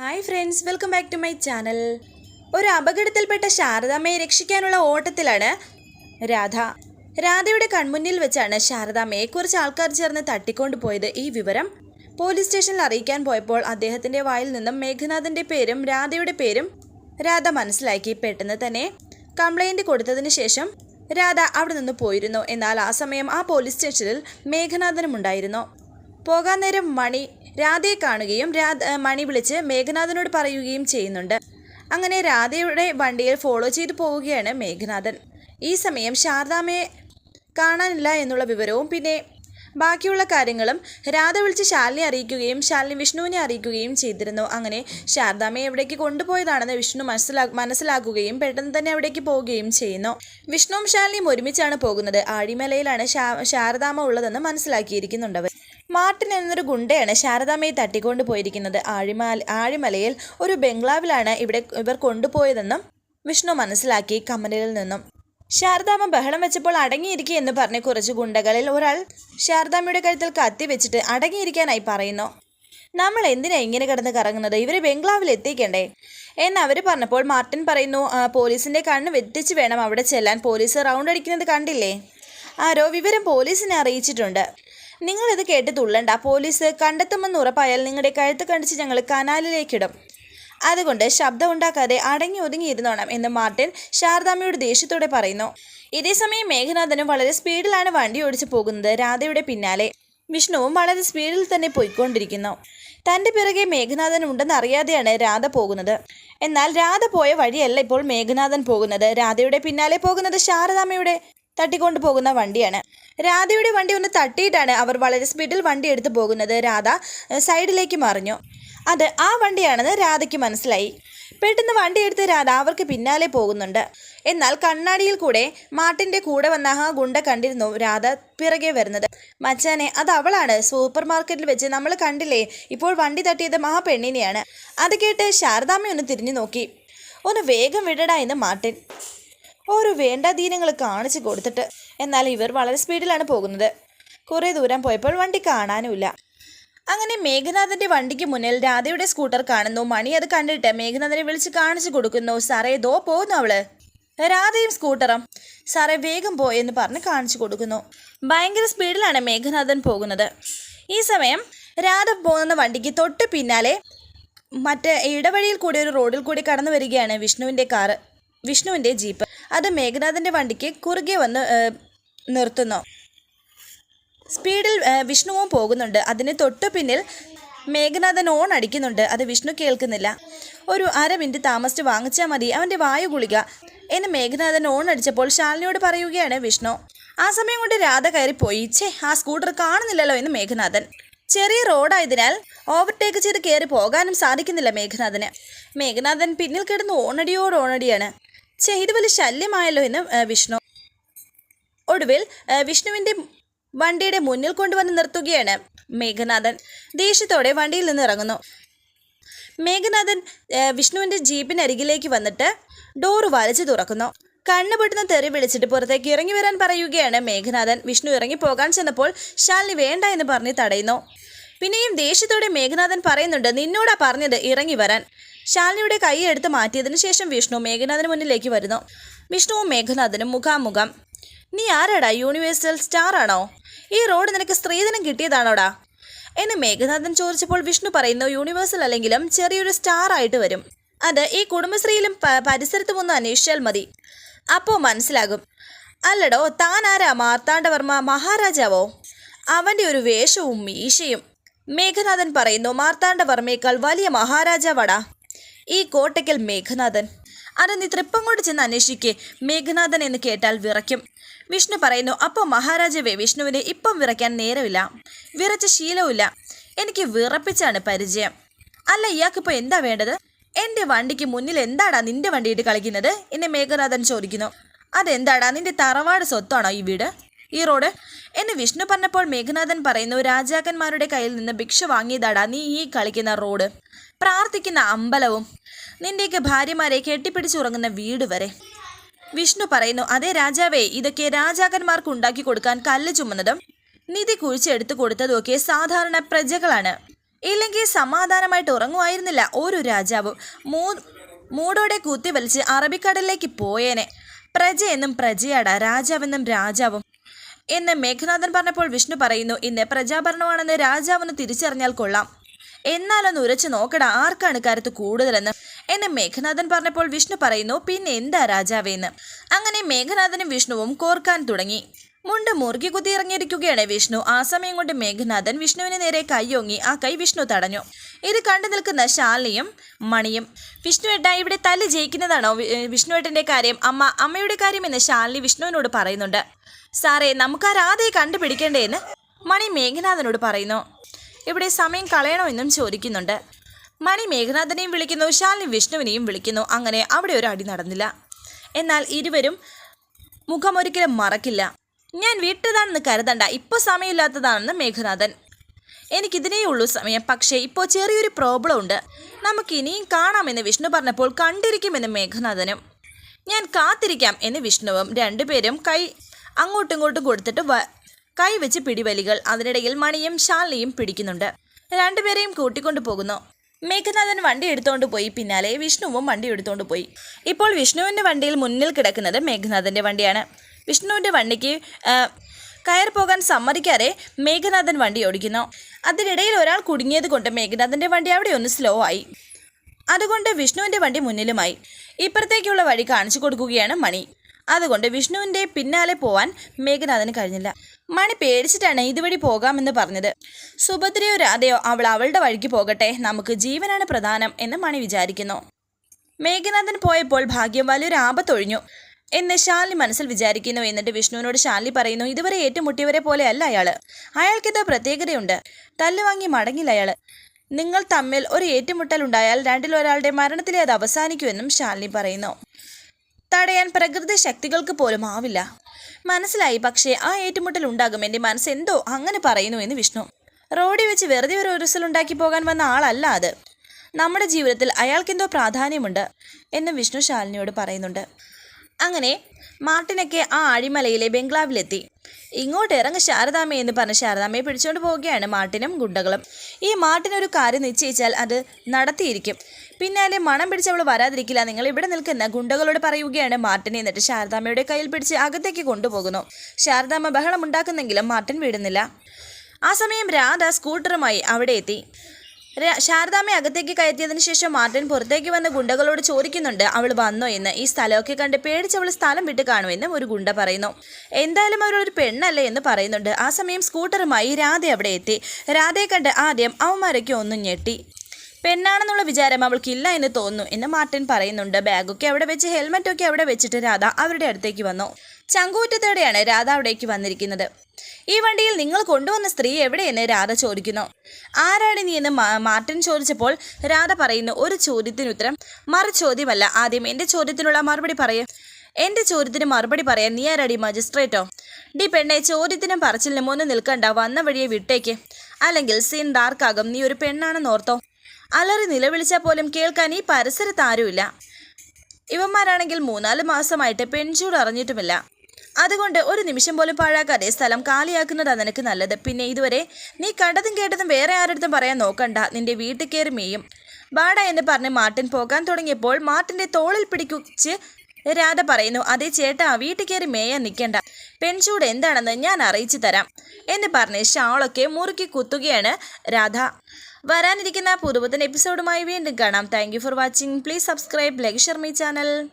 Hi friends welcome back to my channel ഒരു അപകടത്തിൽപ്പെട്ട ശാരദാമ്മയെ രക്ഷിക്കാനുള്ള ഓട്ടത്തിലാണ് രാധ. രാധയുടെ കൺമുന്നിൽ വെച്ചാണ് ശാരദാമ്മയെ കുറച്ച് ആൾക്കാർ ചേർന്ന് തട്ടിക്കൊണ്ടുപോയത് ഈ വിവരം പോലീസ് സ്റ്റേഷനിൽ അറിയിക്കാൻ പോയപ്പോൾ അദ്ദേഹത്തിന്റെ വായിൽ നിന്നും മേഘനാഥന്റെ പേരും രാധയുടെ പേരും രാധ മനസ്സിലാക്കി. പെട്ടെന്ന് തന്നെ കംപ്ലൈന്റ് കൊടുത്തതിന് ശേഷം രാധ അവിടെ നിന്ന് പോയിരുന്നു. എന്നാൽ ആ സമയം ആ പോലീസ് സ്റ്റേഷനിൽ മേഘനാഥനും ഉണ്ടായിരുന്നു പോകാൻ നേരം മണി രാധയെ കാണുകയും രാധ മണി വിളിച്ച് മേഘനാഥനോട് പറയുകയും ചെയ്യുന്നുണ്ട്. അങ്ങനെ രാധയുടെ വണ്ടിയിൽ ഫോളോ ചെയ്ത് പോവുകയാണ് മേഘനാഥൻ. ഈ സമയം ശാരദാമ്മയെ കാണാനില്ല എന്നുള്ള വിവരവും പിന്നെ ബാക്കിയുള്ള കാര്യങ്ങളും രാധ വിളിച്ച് ശാലിനെ അറിയിക്കുകയും ശാലിനി വിഷ്ണുവിനെ അറിയിക്കുകയും ചെയ്തിരുന്നു. അങ്ങനെ ശാരദാമ്മയെ എവിടേക്ക് കൊണ്ടുപോയതാണെന്ന് വിഷ്ണു മനസ്സിലാ മനസ്സിലാക്കുകയും പെട്ടെന്ന് തന്നെ അവിടേക്ക് പോവുകയും ചെയ്യുന്നു. വിഷ്ണുവും ശാലിനിയും ഒരുമിച്ചാണ് പോകുന്നത്. ആഴിമലയിലാണ് ശാ ശാരദാമ്മ ഉള്ളതെന്ന് മനസ്സിലാക്കിയിരിക്കുന്നുണ്ട് അവർ. മാർട്ടിൻ എന്നൊരു ഗുണ്ടയാണ് ശാരദാമ്മയെ തട്ടിക്കൊണ്ടു പോയിരിക്കുന്നത്. ആഴിമല ആഴിമലയിൽ ഒരു ബംഗ്ലാവിലാണ് ഇവിടെ ഇവർ കൊണ്ടുപോയതെന്നും വിഷ്ണു മനസ്സിലാക്കി കമലിൽ നിന്നും. ശാരദാമ്മ ബഹളം വെച്ചപ്പോൾ അടങ്ങിയിരിക്കുക എന്ന് പറഞ്ഞ് കുറച്ച് ഗുണ്ടകളിൽ ഒരാൾ ശാരദാമ്മയുടെ കഴുത്തിൽ കത്തി വെച്ചിട്ട് അടങ്ങിയിരിക്കാനായി പറയുന്നു. നമ്മൾ എന്തിനാ ഇങ്ങനെ കിടന്ന് കറങ്ങുന്നത്? ഇവരെ ബംഗ്ലാവിൽ എത്തിക്കണ്ടേ? എന്ന് അവർ പറഞ്ഞപ്പോൾ മാർട്ടിൻ പറയുന്നു പോലീസിന്റെ കണ്ണ് വെട്ടിച്ച് വേണം അവിടെ ചെല്ലാൻ. പോലീസ് റൗണ്ട് അടിക്കുന്നത് കണ്ടില്ലേ? ആരോ വിവരം പോലീസിനെ അറിയിച്ചിട്ടുണ്ട്. നിങ്ങളിത് കേട്ട് തുള്ളണ്ട പോലീസ് കണ്ടെത്തുമെന്ന് ഉറപ്പായാൽ നിങ്ങളുടെ കഴുത്ത് കണ്ടിച്ച് ഞങ്ങൾ കനാലിലേക്കിടും. അതുകൊണ്ട് ശബ്ദമുണ്ടാക്കാതെ അടങ്ങി ഒതുങ്ങി ഇരുന്നോണം എന്ന് മാർട്ടിൻ ശാരദാമ്മയോട് ദേഷ്യത്തോടെ പറയുന്നു. ഇതേസമയം മേഘനാഥനും വളരെ സ്പീഡിലാണ് വണ്ടി ഓടിച്ചു പോകുന്നത് രാധയുടെ പിന്നാലെ. വിഷ്ണുവും വളരെ സ്പീഡിൽ തന്നെ പോയിക്കൊണ്ടിരിക്കുന്നു. തന്റെ പിറകെ മേഘനാഥൻ ഉണ്ടെന്ന് അറിയാതെയാണ് രാധ പോകുന്നത്. എന്നാൽ രാധ പോയ വഴിയല്ല ഇപ്പോൾ മേഘനാഥൻ പോകുന്നത്. രാധയുടെ പിന്നാലെ പോകുന്നത് ശാരദാമ്മയുടെ തട്ടിക്കൊണ്ടു പോകുന്ന വണ്ടിയാണ്. രാധയുടെ വണ്ടി ഒന്ന് തട്ടിയിട്ടാണ് അവർ വളരെ സ്പീഡിൽ വണ്ടി എടുത്തു പോകുന്നത്. രാധ സൈഡിലേക്ക് മറിഞ്ഞു. അത് ആ വണ്ടിയാണെന്ന് രാധയ്ക്ക് മനസ്സിലായി. പെട്ടെന്ന് വണ്ടി എടുത്ത് രാധ അവർക്ക് പിന്നാലെ പോകുന്നുണ്ട്. എന്നാൽ കണ്ണാടിയിൽ കൂടെ മാട്ടിന്റെ കൂടെ വന്ന ആ ഗുണ്ട കണ്ടിരുന്നു രാധ പിറകെ വരുന്നത്. മച്ചാനെ അത് അവളാണ്. സൂപ്പർ മാർക്കറ്റിൽ വെച്ച് നമ്മൾ കണ്ടില്ലേ ഇപ്പോൾ വണ്ടി തട്ടിയത് ആ പെണ്ണിനെയാണ്. അത് കേട്ട് ശാരദാമ്മ ഒന്ന് തിരിഞ്ഞു നോക്കി. ഒന്ന് വേഗം വിടടാ എന്ന് മാട്ടിൻ. ഓരോ വേണ്ടാധീനങ്ങൾ കാണിച്ചു കൊടുത്തിട്ട്. എന്നാൽ ഇവർ വളരെ സ്പീഡിലാണ് പോകുന്നത്. കുറേ ദൂരം പോയപ്പോൾ വണ്ടി കാണാനുമില്ല. അങ്ങനെ മേഘനാഥന്റെ വണ്ടിക്ക് മുന്നിൽ രാധയുടെ സ്കൂട്ടർ കാണുന്നു. മണി അത് കണ്ടിട്ട് മേഘനാഥനെ വിളിച്ച് കാണിച്ചു കൊടുക്കുന്നു. സാറേ ദോ പോകുന്നു അവൾ. രാധയും സ്കൂട്ടറും സാറേ വേഗം പോയെന്ന് പറഞ്ഞ് കാണിച്ചു കൊടുക്കുന്നു. ഭയങ്കര സ്പീഡിലാണ് മേഘനാഥൻ പോകുന്നത്. ഈ സമയം രാധ പോകുന്ന വണ്ടിക്ക് തൊട്ട് പിന്നാലെ മറ്റേ ഇടവഴിയിൽ കൂടി ഒരു റോഡിൽ കൂടി കടന്നു വരികയാണ് വിഷ്ണുവിന്റെ കാറ്. വിഷ്ണുവിന്റെ ജീപ്പ് അത് മേഘനാഥന്റെ വണ്ടിക്ക് കുറുകെ വന്ന് നിർത്തുന്നു. സ്പീഡിൽ വിഷ്ണുവും പോകുന്നുണ്ട്. അതിന് തൊട്ടു പിന്നിൽ മേഘനാഥൻ ഓൺ അടിക്കുന്നുണ്ട്. അത് വിഷ്ണു കേൾക്കുന്നില്ല. ഒരു അര മിനിറ്റ് താമസിച്ച് വാങ്ങിച്ചാൽ മതി. അവന്റെ വായു ഗുളിക. എന്ന് മേഘനാഥൻ ഓൺ അടിച്ചപ്പോൾ ശാലിനിയോട് പറയുകയാണ് വിഷ്ണു. ആ സമയം കൊണ്ട് രാധ കയറിപ്പോയി. ഛേ ആ സ്കൂട്ടർ കാണുന്നില്ലല്ലോ എന്ന് മേഘനാഥൻ. ചെറിയ റോഡായതിനാൽ ഓവർടേക്ക് ചെയ്ത് കയറി പോകാനും സാധിക്കുന്നില്ല മേഘനാഥന്. മേഘനാഥൻ പിന്നിൽ കിടന്ന് ഓണടിയോട് ഓണടിയാണ്. ഛേ ഇത് വലിയ ശല്യമായല്ലോ എന്ന് വിഷ്ണു. ഒടുവിൽ വിഷ്ണുവിന്റെ വണ്ടിയുടെ മുന്നിൽ കൊണ്ടുവന്ന് നിർത്തുകയാണ് മേഘനാഥൻ. ദേഷ്യത്തോടെ വണ്ടിയിൽ നിന്ന് ഇറങ്ങുന്നു. മേഘനാഥൻ വിഷ്ണുവിന്റെ ജീപ്പിനരികിലേക്ക് വന്നിട്ട് ഡോറ് വലിച്ചു തുറക്കുന്നു. കണ്ണു പൊട്ടുന്ന തെറി വിളിച്ചിട്ട് പുറത്തേക്ക് ഇറങ്ങി വരാൻ പറയുകയാണ് മേഘനാഥൻ. വിഷ്ണു ഇറങ്ങി പോകാൻ ചെന്നപ്പോൾ ശാലിനി വേണ്ട എന്ന് പറഞ്ഞ് തടയുന്നു. പിന്നെയും ദേഷ്യത്തോടെ മേഘനാഥൻ പറയുന്നുണ്ട് നിന്നോടാ പറഞ്ഞത് ഇറങ്ങി വരാൻ. ശാലിനിയുടെ കൈ എടുത്ത് മാറ്റിയതിനു ശേഷം വിഷ്ണു മേഘനാഥന് മുന്നിലേക്ക് വരുന്നു. വിഷ്ണുവും മേഘനാഥനും മുഖാമുഖം. നീ ആരാടാ? യൂണിവേഴ്സൽ സ്റ്റാർ ആണോ ഈ റോഡ് നിനക്ക് സ്ത്രീധനം കിട്ടിയതാണോടാ? എന്ന് മേഘനാഥൻ ചോദിച്ചപ്പോൾ വിഷ്ണു പറയുന്നു യൂണിവേഴ്സൽ അല്ലെങ്കിലും ചെറിയൊരു സ്റ്റാർ ആയിട്ട് വരും. അത് ഈ കുടുംബശ്രീയിലും പരിസരത്തു ഒന്ന് അന്വേഷിച്ചാൽ മതി. അപ്പോൾ മനസ്സിലാകും. അല്ലടോ താൻ ആരാ? മാർത്താണ്ഡവർമ്മ മഹാരാജാവോ? അവന്റെ ഒരു വേഷവും മീശയും. മേഘനാഥൻ പറയുന്നു മാർത്താണ്ഡവർമ്മയേക്കാൾ വലിയ മഹാരാജാവട ഈ കോട്ടയ്ക്കൽ മേഘനാഥൻ. നീ തൃപ്പങ്ങോട്ട് ചെന്ന് അന്വേഷിക്കേ. മേഘനാഥൻ എന്ന് കേട്ടാൽ വിറയ്ക്കും. വിഷ്ണു പറയുന്നു അപ്പോൾ മഹാരാജാവേ വിഷ്ണുവിനെ ഇപ്പം വിറയ്ക്കാൻ നേരമില്ല. വിറച്ച ശീലവുമില്ല. എനിക്ക് വിറപ്പിച്ചാണ് പരിചയം. അല്ല ഇയാൾക്കിപ്പോൾ എന്താ വേണ്ടത്? എന്റെ വണ്ടിക്ക് മുന്നിൽ എന്താടാ നിന്റെ വണ്ടിയിട്ട് കളിക്കുന്നത്? എന്നെ മേഘനാഥൻ ചോദിക്കുന്നു. അതെന്താടാ നിന്റെ തറവാട് സ്വത്താണോ ഈ വീട്? ഈ റോഡ്. എന്ന് വിഷ്ണു പറഞ്ഞപ്പോൾ മേഘനാഥൻ പറയുന്നു രാജാക്കന്മാരുടെ കയ്യിൽ നിന്ന് ഭിക്ഷ വാങ്ങിയതാടാ നീ ഈ കളിക്കുന്ന റോഡ്. പ്രാർത്ഥിക്കുന്ന അമ്പലവും. നിന്റെയൊക്കെ ഭാര്യമാരെ കെട്ടിപ്പിടിച്ചുറങ്ങുന്ന വീട് വരെ. വിഷ്ണു പറയുന്നു അതേ രാജാവേ ഇതൊക്കെ രാജാക്കന്മാർക്ക് ഉണ്ടാക്കി കൊടുക്കാൻ കല്ല് ചുമന്നതും നിധി കുഴിച്ചെടുത്തു കൊടുത്തതുമൊക്കെ സാധാരണ പ്രജകളാണ്. ഇല്ലെങ്കിൽ സമാധാനമായിട്ട് ഉറങ്ങുമായിരുന്നില്ല ഓരോ രാജാവും. മൂ മൂടോടെ കുത്തി വലിച്ച് അറബിക്കടലിലേക്ക് പോയേനെ. പ്രജയെന്നും പ്രജയാട രാജാവെന്നും രാജാവും. എന്ന് മേഘനാഥൻ പറഞ്ഞപ്പോൾ വിഷ്ണു പറയുന്നു ഇന്ന് പ്രജാഭരണമാണെന്ന് രാജാവിന് തിരിച്ചറിഞ്ഞാൽ കൊള്ളാം. എന്നാലൊന്ന് ഉരച്ചു നോക്കടാ ആർക്കാണ് കരുത്ത് കൂടുതലെന്ന്? എന്ന് മേഘനാഥൻ പറഞ്ഞപ്പോൾ വിഷ്ണു പറയുന്നു പിന്നെ എന്താ രാജാവേന്ന്? അങ്ങനെ മേഘനാഥനും വിഷ്ണുവും കോർക്കാൻ തുടങ്ങി. മുണ്ട് മുറുകി കുത്തി ഇറങ്ങിയിരിക്കുകയാണ് വിഷ്ണു. ആ സമയം കൊണ്ട് മേഘനാഥൻ വിഷ്ണുവിന് നേരെ കൈയൊങ്ങി ആ കൈ വിഷ്ണു തടഞ്ഞു. ഇത് കണ്ടു നിൽക്കുന്ന ശാലിനിയും മണിയും വിഷ്ണു ഏട്ടാ ഇവിടെ തല്ല് ജയിക്കുന്നതാണോ വി- വിഷ്ണു ഏട്ടന്റെ കാര്യം? അമ്മ അമ്മയുടെ കാര്യം എന്ന് ശാലിനി വിഷ്ണുവിനോട് പറയുന്നുണ്ട്. സാറേ നമുക്ക് ആ രാധയെ കണ്ടുപിടിക്കേണ്ടേന്ന് മണി മേഘനാഥനോട് പറയുന്നു. ഇവിടെ സമയം കളയണമെന്നും ചോദിക്കുന്നുണ്ട്. മണി മേഘനാഥനെയും വിളിക്കുന്നു ശാലിനി വിഷ്ണുവിനെയും വിളിക്കുന്നു. അങ്ങനെ അവിടെ ഒരു അടി നടന്നില്ല. എന്നാൽ ഇരുവരും മുഖമൊരിക്കലും മറക്കില്ല. ഞാൻ വീട്ടിലാണെന്ന് കരുതണ്ട ഇപ്പോൾ സമയമില്ലാത്തതാണെന്ന് മേഘനാഥൻ. എനിക്കിതിനേ ഉള്ളൂ സമയം പക്ഷേ ഇപ്പോൾ ചെറിയൊരു പ്രോബ്ലം ഉണ്ട് നമുക്ക് ഇനിയും കാണാമെന്ന് വിഷ്ണു പറഞ്ഞപ്പോൾ കണ്ടിരിക്കുമെന്ന് മേഘനാഥനും. ഞാൻ കാത്തിരിക്കാം എന്ന് വിഷ്ണുവും രണ്ടുപേരും കൈ അങ്ങോട്ടും ഇങ്ങോട്ടും കൊടുത്തിട്ട് വ കൈ വെച്ച് പിടിവലികൾ. അതിനിടയിൽ മണിയും ശാലിനിയും പിടിക്കുന്നുണ്ട്. രണ്ടുപേരെയും കൂട്ടിക്കൊണ്ടു പോകുന്നു. മേഘനാഥൻ വണ്ടി എടുത്തുകൊണ്ട് പോയി. പിന്നാലെ വിഷ്ണുവും വണ്ടി എടുത്തുകൊണ്ട് പോയി. ഇപ്പോൾ വിഷ്ണുവിന്റെ വണ്ടിയിൽ മുന്നിൽ കിടക്കുന്നത് മേഘനാഥന്റെ വണ്ടിയാണ്. വിഷ്ണുവിന്റെ വണ്ടിക്ക് കയർ പോകാൻ സമ്മതിക്കാതെ മേഘനാഥൻ വണ്ടി ഓടിക്കുന്നു. അതിനിടയിൽ ഒരാൾ കുടുങ്ങിയത് കൊണ്ട് മേഘനാഥന്റെ വണ്ടി അവിടെ ഒന്ന് സ്ലോ ആയി. അതുകൊണ്ട് വിഷ്ണുവിന്റെ വണ്ടി മുന്നിലുമായി. ഇപ്പുറത്തേക്കുള്ള വഴി കാണിച്ചു കൊടുക്കുകയാണ് മണി. അതുകൊണ്ട് വിഷ്ണുവിന്റെ പിന്നാലെ പോവാൻ മേഘനാഥന് കഴിഞ്ഞില്ല. മണി പേടിച്ചിട്ടാണ് ഇതുവഴി പോകാമെന്ന് പറഞ്ഞത്. സുഭദ്രയോ രാധയോ അവൾ അവളുടെ വഴിക്ക് പോകട്ടെ. നമുക്ക് ജീവനാണ് പ്രധാനം എന്ന് മണി വിചാരിക്കുന്നു. മേഘനാഥൻ പോയപ്പോൾ ഭാഗ്യം വലിയൊരു ആപത്തൊഴിഞ്ഞു. എന്ന് ശാലി മനസ്സിൽ വിചാരിക്കുന്നു. എന്നിട്ട് വിഷ്ണുവിനോട് ശാലി പറയുന്നു ഇതുവരെ ഏറ്റുമുട്ടിയവരെ പോലെ അല്ല അയാൾ അയാൾക്കിതോ പ്രത്യേകതയുണ്ട്. തല്ലുവാങ്ങി മടങ്ങില്ല അയാൾ നിങ്ങൾ തമ്മിൽ ഒരു ഏറ്റുമുട്ടൽ ഉണ്ടായാൽ രണ്ടിലൊരാളുടെ മരണത്തിലേ അത് അവസാനിക്കുമെന്നും ശാലിനി പറയുന്നു. തടയാൻ പ്രകൃതി ശക്തികൾക്ക് പോലും ആവില്ല. മനസ്സിലായി പക്ഷേ ആ ഏറ്റുമുട്ടൽ ഉണ്ടാകും. എന്റെ മനസ്സ് എന്തോ അങ്ങനെ പറയുന്നു എന്ന് വിഷ്ണു. റോഡിൽ വെച്ച് വെറുതെ ഒരു ഉരുസലുണ്ടാക്കി പോകാൻ വന്ന ആളല്ല അത്. നമ്മുടെ ജീവിതത്തിൽ അയാൾക്കെന്തോ പ്രാധാന്യമുണ്ട് എന്ന് വിഷ്ണു ശാലിനിയോട് പറയുന്നുണ്ട്. അങ്ങനെ മാർട്ടിനൊക്കെ ആ ആഴിമലയിലെ ബംഗ്ലാവിലെത്തി. ഇങ്ങോട്ട് ഇറങ്ങ ശാരദാമ്മ എന്ന് പറഞ്ഞ ശാരദാമ്മയെ പിടിച്ചുകൊണ്ട് പോവുകയാണ് മാർട്ടിനും ഗുണ്ടകളും. ഈ മാർട്ടിനൊരു കാര്യം നിശ്ചയിച്ചാൽ അത് നടത്തിയിരിക്കും. പിന്നാലെ മണം പിടിച്ചവൾ വരാതിരിക്കില്ല. നിങ്ങൾ ഇവിടെ നിൽക്കുന്ന ഗുണ്ടകളോട് പറയുകയാണ് മാർട്ടിനെ എന്നിട്ട് ശാരദാമ്മയുടെ കയ്യിൽ പിടിച്ച് അകത്തേക്ക് കൊണ്ടുപോകുന്നു. ശാരദാമ്മ ബഹളം ഉണ്ടാക്കുന്നെങ്കിലും മാർട്ടിൻ വിടുന്നില്ല. ആ സമയം രാധ സ്കൂട്ടറുമായി അവിടെ എത്തി. ശാരദാമ്മയെ അകത്തേക്ക് കയറ്റിയതിനു ശേഷം മാർട്ടിൻ പുറത്തേക്ക് വന്ന് ഗുണ്ടകളോട് ചോദിക്കുന്നുണ്ട് അവൾ വന്നോ എന്ന്. ഈ സ്ഥലമൊക്കെ കണ്ട് പേടിച്ച് അവൾ സ്ഥലം വിട്ട് കാണുമെന്നും ഒരു ഗുണ്ട പറയുന്നു. എന്തായാലും അവരൊരു പെണ്ണല്ലേ എന്ന് പറയുന്നുണ്ട്. ആ സമയം സ്കൂട്ടറുമായി രാധ അവിടെ എത്തി. രാധയെ കണ്ട് ആദ്യം അവന്മാരൊക്കെ ഒന്നും ഞെട്ടി. പെണ്ണാണെന്നുള്ള വിചാരം അവൾക്കില്ല എന്ന് തോന്നുന്നു എന്ന് മാർട്ടിൻ പറയുന്നുണ്ട്. ബാഗൊക്കെ അവിടെ വെച്ച് ഹെൽമെറ്റൊക്കെ അവിടെ വെച്ചിട്ട് രാധ അവരുടെ അടുത്തേക്ക് വന്നു. ചങ്കൂറ്റത്തോടെയാണ് രാധ അവിടേക്ക് വന്നിരിക്കുന്നത്. ഈ വണ്ടിയിൽ നിങ്ങൾ കൊണ്ടുവന്ന സ്ത്രീ എവിടെയെന്ന് രാധ ചോദിക്കുന്നു. ആരാണ് നീ എന്ന് മാർട്ടിൻ ചോദിച്ചപ്പോൾ രാധ പറയുന്നു ഒരു ചോദ്യത്തിന് ഉത്തരം മറു ചോദ്യമല്ല ആദ്യം എന്റെ ചോദ്യത്തിനുള്ള മറുപടി പറയൂ. എന്റെ ചോദ്യത്തിന് മറുപടി പറയാൻ നീ ആരാടി മജിസ്ട്രേറ്റോ? ഡി പെണ്ണെ ചോദ്യത്തിനും പറച്ചിലിനും ഒന്നും നിൽക്കണ്ട. വന്ന വഴിയെ വിട്ടേക്ക്. അല്ലെങ്കിൽ സീൻ ഡാർക്കാകും. നീ ഒരു പെണ്ണാണെന്ന് ഓർത്തോ? അലറി നിലവിളിച്ചാൽ പോലും കേൾക്കാൻ ഈ പരിസരത്ത് ആരുമില്ല. ഇവന്മാരാണെങ്കിൽ മൂന്നാൽ മാസമായിട്ട് പെൺചൂട് അറിഞ്ഞിട്ടുമില്ല. അതുകൊണ്ട് ഒരു നിമിഷം പോലും പാഴാക്കാതെ സ്ഥലം കാലിയാക്കുന്നതാ നിനക്ക് നല്ലത്. പിന്നെ ഇതുവരെ നീ കണ്ടതും കേട്ടതും വേറെ ആരടുത്തും പറയാൻ നോക്കണ്ട. നിന്റെ വീട്ടിൽ കയറി മേയും. ബാട എന്ന് പറഞ്ഞ് മാർട്ടിൻ പോകാൻ തുടങ്ങിയപ്പോൾ മാർട്ടിന്റെ തോളിൽ പിടിക്കുച്ച് രാധ പറയുന്നു അതേ ചേട്ടാ വീട്ടിൽ കയറി മേയാൻ നിൽക്കണ്ട പെൺചൂട് എന്താണെന്ന് ഞാൻ അറിയിച്ചു തരാം. എന്ന് പറഞ്ഞ് ഷാളൊക്കെ മുറുക്കി കുത്തുകയാണ് രാധ. വരാനിരിക്കുന്ന പുതുപുത്തൻ എപ്പിസോഡുമായി വീണ്ടും കാണാം. Thank for watching please subscribe like Sharmi channel